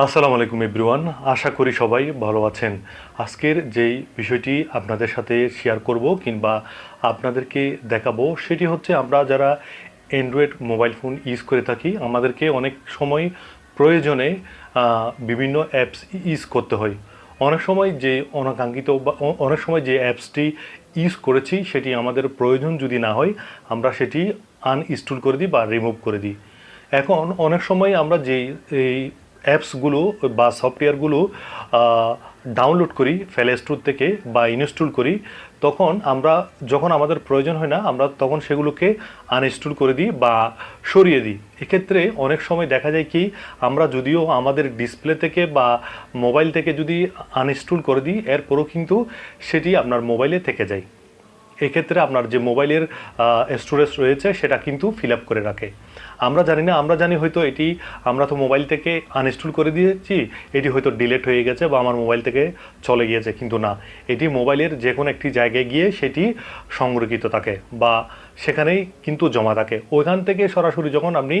আসসালামু আলাইকুম এভরিওয়ান আশা করি সবাই ভালো আছেন। আজকের যেই বিষয়টি আপনাদের সাথে শেয়ার করব কিংবা আপনাদেরকে দেখাবো, সেটি হচ্ছে আমরা যারা অ্যান্ড্রয়েড মোবাইল ফোন ইউজ করে থাকি, আমাদেরকে অনেক সময় প্রয়োজনে বিভিন্ন অ্যাপস ইউজ করতে হয়। অনেক সময় যে অনাকাঙ্ক্ষিত বা অনেক সময় যে অ্যাপসটি ইউজ করেছি, সেটি আমাদের প্রয়োজন যদি না হয়, আমরা সেটি আনইনস্টল করে দিই বা রিমুভ করে দিই। এখন অনেক সময় আমরা যে এই অ্যাপসগুলো বা সফটওয়্যারগুলো ডাউনলোড করি প্লে স্টোর থেকে বা ইনস্টল করি, তখন আমরা যখন আমাদের প্রয়োজন হয় না, আমরা তখন সেগুলোকে আনইনস্টল করে দিই বা সরিয়ে দিই। এক্ষেত্রে অনেক সময় দেখা যায় কি, আমরা যদিও আমাদের ডিসপ্লে থেকে বা মোবাইল থেকে যদি আনইনস্টল করে দিই, এরপরও কিন্তু সেটি আপনার মোবাইলে থেকে যায়। এক্ষেত্রে আপনার যে মোবাইলের স্টোরেজ রয়েছে সেটা কিন্তু ফিল করে রাখে। আমরা জানি না, আমরা জানি হয়তো এটি আমরা তো মোবাইল থেকে আনইনস্টল করে দিয়েছি, এটি হয়তো ডিলেট হয়ে গেছে বা আমার মোবাইল থেকে চলে গিয়েছে, কিন্তু না। এটি মোবাইলের যে কোনো একটি জায়গায় গিয়ে সেটি সংরক্ষিত থাকে বা সেখানেই কিন্তু জমা থাকে। ওইখান থেকে সরাসরি যখন আপনি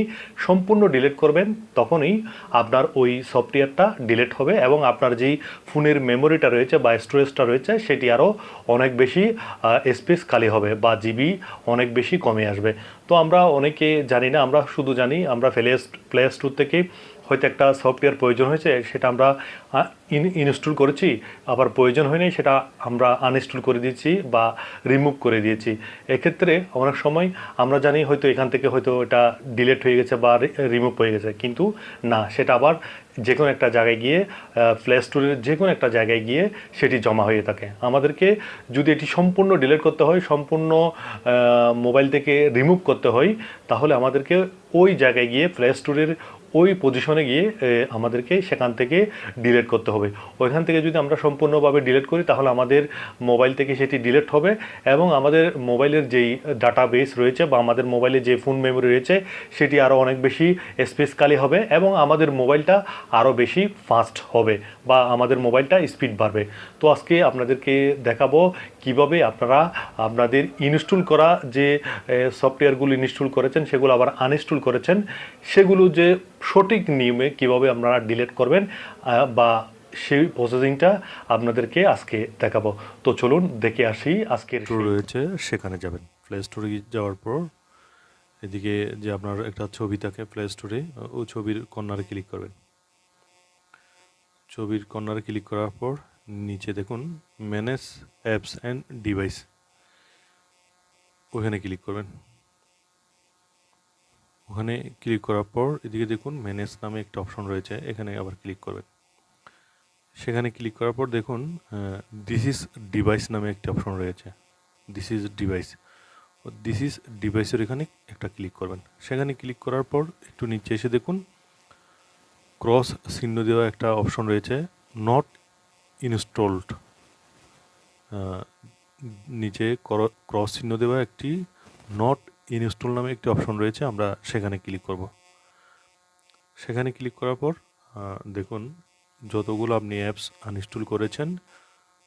সম্পূর্ণ ডিলেট করবেন, তখনই আপনার ওই সফটওয়্যারটা ডিলেট হবে এবং আপনার যেই ফোনের মেমোরিটা রয়েছে বা স্টোরেজটা রয়েছে, সেটি আরও অনেক বেশি স্পেস খালি হবে বা জিবি অনেক বেশি কমে আসবে। তো আমরা অনেকে জানি না, আমরা শুধু জানি, আমরা প্লে প্লে স্টোর থেকে হয়তো একটা সফটওয়্যার প্রয়োজন হয়েছে, সেটা আমরা ইনস্টল করেছি, আবার প্রয়োজন হয়নি, সেটা আমরা আনইনস্টল করে দিয়েছি বা রিমুভ করে দিয়েছি। এক্ষেত্রে অনেক সময় আমরা জানি হয়তো এখান থেকে হয়তো এটা ডিলেট হয়ে গেছে বা রিমুভ হয়ে গেছে, কিন্তু না, সেটা আবার যে কোনো একটা জায়গায় গিয়ে প্লে স্টোরের যে কোনো একটা জায়গায় গিয়ে সেটি জমা হয়ে থাকে। আমাদেরকে যদি এটি সম্পূর্ণ ডিলেট করতে হয়, সম্পূর্ণ মোবাইল থেকে রিমুভ করতে হয়, তাহলে আমাদেরকে ওই জায়গায় গিয়ে প্লে স্টোরের ওই পজিশনে গিয়ে আমাদেরকে সেখান থেকে ডিলেট করতে হবে। ওইখান থেকে যদি আমরা সম্পূর্ণভাবে ডিলেট করি, তাহলে আমাদের মোবাইল থেকে সেটি ডিলেট হবে এবং আমাদের মোবাইলের যেই ডাটা বেস রয়েছে বা আমাদের মোবাইলে যে ফোন মেমোরি রয়েছে, সেটি আরও অনেক বেশি স্পেস খালি হবে এবং আমাদের মোবাইলটা আরও বেশি ফাস্ট হবে বা আমাদের মোবাইলটা স্পিড বাড়বে। তো আজকে আপনাদেরকে দেখাবো কীভাবে আপনারা আপনাদের ইনস্টল করা যে সফটওয়্যারগুলো ইনস্টল করেছেন, সেগুলো আবার আনইনস্টল করেছেন, সেগুলো যে সঠিক নিয়মে কীভাবে আপনারা ডিলিট করবেন বা সেই প্রসেসিংটা আপনাদেরকে আজকে দেখাবো। তো চলুন দেখে আসি আজকের রয়েছে সেখানে যাবেন। প্লে স্টোরে যাওয়ার পর এদিকে যে আপনার একটা ছবি থাকে প্লে স্টোরে ও ছবির কর্নারে ক্লিক করবেন। ছবির কর্নারে ক্লিক করার পর নিচে দেখুন ম্যানেজ অ্যাপস অ্যান্ড ডিভাইস ওখানে ক্লিক করবেন। ওখানে ক্লিক করার পর এদিকে দেখুন ম্যানেজ নামে একটা অপশন রয়েছে, এখানে আবার ক্লিক করবেন। সেখানে ক্লিক করার পর দেখুন দিস ইজ ডিভাইস নামে একটি অপশন রয়েছে। This is device this is ডিভাইসের এখানে একটা ক্লিক করবেন। সেখানে ক্লিক করার পর একটু নিচে এসে দেখুন ক্রস চিহ্ন দেওয়া একটা অপশন রয়েছে নট ইনস্টলড নিচে ক্রস চিহ্ন দেওয়া একটি নট ইনস্টল নামে একটি অপশন রয়েছে, আমরা সেখানে ক্লিক করব। সেখানে ক্লিক করার পর দেখুন, যতগুলো আপনি অ্যাপস আনইনস্টল করেছেন,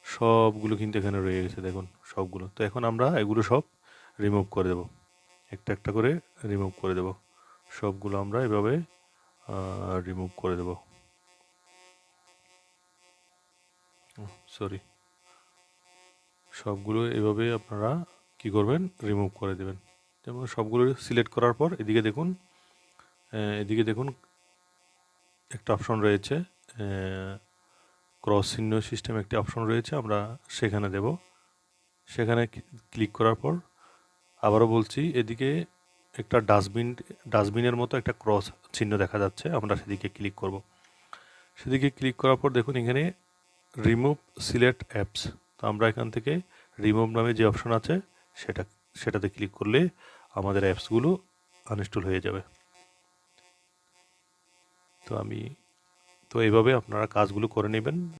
সবগুলো কিন্তু এখানে রয়ে গেছে, দেখুন, সবগুলো। তো এখন আমরা এগুলো সব রিমুভ করে দেব। একটা একটা করে রিমুভ করে দেব। সবগুলো আমরা এভাবে রিমুভ করে দেব। সরি সবগুলো এভাবে আপনারা কি করবেন? রিমুভ করে দেবেন। যেমন সবগুলো সিলেক্ট করার পর এদিকে দেখুন এদিকে দেখুন একটা অপশন রয়েছে ক্রস চিহ্ন সিস্টেম একটি অপশন রয়েছে, আমরা সেখানে দেব। সেখানে ক্লিক করার পর আবারও বলছি, এদিকে একটা ডাস্টবিন ডাস্টবিনের মতো একটা ক্রস চিহ্ন দেখা যাচ্ছে, আমরা সেদিকে ক্লিক করব। সেদিকে ক্লিক করার পর দেখুন, এখানে রিমুভ সিলেক্ট অ্যাপস তো আমরা এখান থেকে রিমুভ নামে যে অপশন আছে, সেটা, সেটাতে ক্লিক করলে আমাদের অ্যাপসগুলো আনইনস্টল হয়ে যাবে। তো আমি তো এইভাবে আপনারা কাজগুলো করে নেবেন।